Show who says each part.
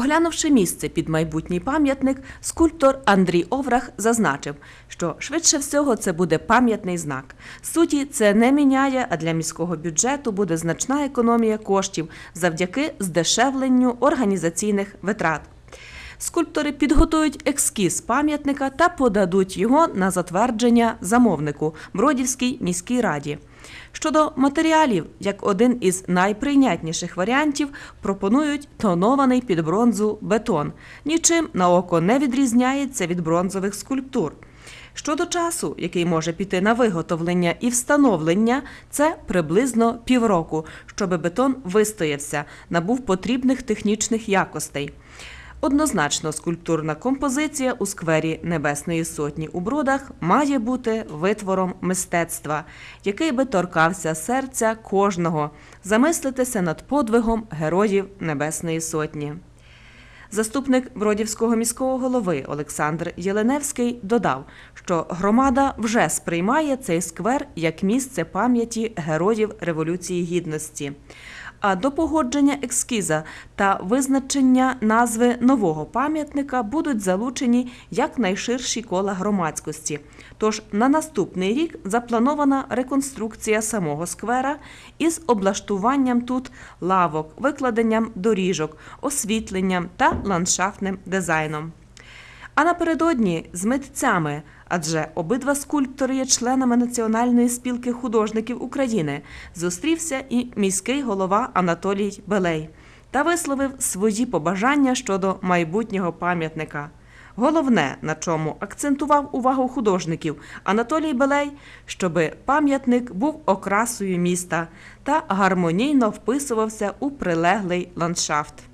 Speaker 1: Оглянувши місце під майбутній пам'ятник, скульптор Андрій Оврах зазначив, що швидше всього це буде пам'ятний знак. Суті це не міняє, а для міського бюджету буде значна економія коштів завдяки здешевленню організаційних витрат. Скульптори підготують ескіз пам'ятника та подадуть його на затвердження замовнику Бродівській міській раді. Щодо матеріалів, як один із найприйнятніших варіантів, пропонують тонований під бронзу бетон. Нічим на око не відрізняється від бронзових скульптур. Щодо часу, який може піти на виготовлення і встановлення, це приблизно півроку, щоби бетон вистоявся, набув потрібних технічних якостей. Однозначно, скульптурна композиція у сквері Небесної Сотні у Бродах має бути витвором мистецтва, який би торкався серця кожного, замислитися над подвигом героїв Небесної Сотні. Заступник Бродівського міського голови Олександр Єленевський додав, що громада вже сприймає цей сквер як місце пам'яті героїв Революції Гідності. А до погодження ескіза та визначення назви нового пам'ятника будуть залучені якнайширші кола громадськості. Тож на наступний рік запланована реконструкція самого сквера із облаштуванням тут лавок, викладенням доріжок, освітленням та ландшафтним дизайном. А напередодні з митцями, адже обидва скульптори є членами Національної спілки художників України, зустрівся і міський голова Анатолій Белей та висловив свої побажання щодо майбутнього пам'ятника. Головне, на чому акцентував увагу художників Анатолій Белей, щоби пам'ятник був окрасою міста та гармонійно вписувався у прилеглий ландшафт.